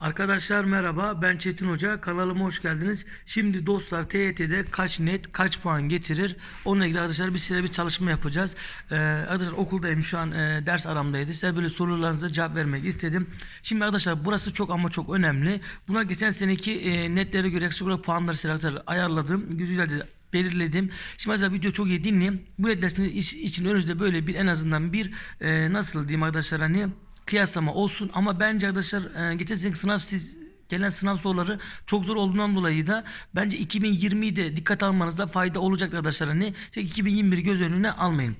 Arkadaşlar merhaba ben Çetin Hoca kanalıma hoş geldiniz. Şimdi dostlar TYT'de kaç net kaç puan getirir onunla ilgili arkadaşlar bir süre bir çalışma yapacağız. Ee, arkadaşlar okuldayım şu an e, ders aramdaydı. Size böyle sorularınıza cevap vermek istedim. Şimdi arkadaşlar burası çok ama çok önemli. Buna geçen seneki e, netlere göre yaklaşık olarak puanları size arkadaşlar ayarladım. Güzelce belirledim. Şimdi arkadaşlar video çok iyi dinleyin. Bu net dersinin iç- için önünüzde böyle bir en azından bir e, nasıl diyeyim arkadaşlar hani kıyaslama olsun ama bence arkadaşlar e, geçen seneki sınav siz gelen sınav soruları çok zor olduğundan dolayı da bence 2020'yi de dikkat almanızda fayda olacak arkadaşlar hani 2021 göz önüne almayın.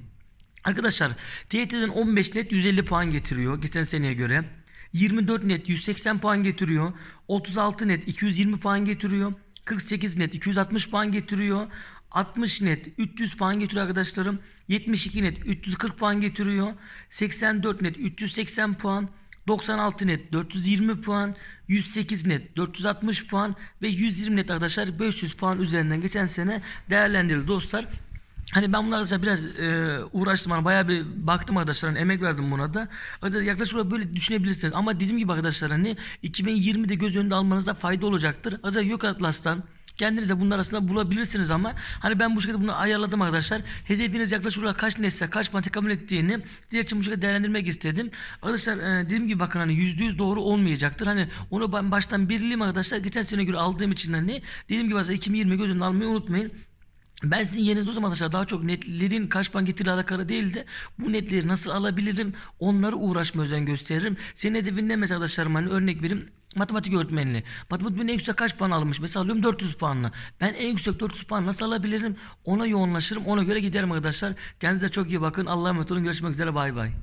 Arkadaşlar TYT'den 15 net 150 puan getiriyor geçen seneye göre. 24 net 180 puan getiriyor. 36 net 220 puan getiriyor. 48 net 260 puan getiriyor. 60 net 300 puan getiriyor arkadaşlarım. 72 net 340 puan getiriyor. 84 net 380 puan. 96 net 420 puan, 108 net 460 puan ve 120 net arkadaşlar 500 puan üzerinden geçen sene değerlendirildi dostlar. Hani ben bunlarla biraz e, uğraştım hani bayağı bir baktım arkadaşlar hani emek verdim buna da. Arkadaşlar yaklaşık olarak böyle düşünebilirsiniz ama dediğim gibi arkadaşlar hani 2020'de göz önünde almanızda fayda olacaktır. Arkadaşlar Yok Atlas'tan Kendiniz de bunlar arasında bulabilirsiniz ama hani ben bu şekilde bunu ayarladım arkadaşlar. Hedefiniz yaklaşık olarak kaç netse kaç puan tekamül ettiğini sizler için bu şekilde değerlendirmek istedim. Arkadaşlar e, dediğim gibi bakın hani %100 doğru olmayacaktır. Hani onu ben baştan belirleyeyim arkadaşlar. Geçen sene göre aldığım için hani dediğim gibi aslında 2020 göz önüne almayı unutmayın. Ben sizin yerinizde o zaman arkadaşlar daha çok netlerin kaç puan getiriyle alakalı değil de bu netleri nasıl alabilirim onları uğraşma özen gösteririm. Senin hedefin mesela arkadaşlarım hani örnek vereyim matematik öğretmenliği. Matematik en yüksek kaç puan almış? Mesela alıyorum 400 puanla. Ben en yüksek 400 puan nasıl alabilirim? Ona yoğunlaşırım. Ona göre giderim arkadaşlar. Kendinize çok iyi bakın. Allah'a emanet olun. Görüşmek üzere. Bay bay.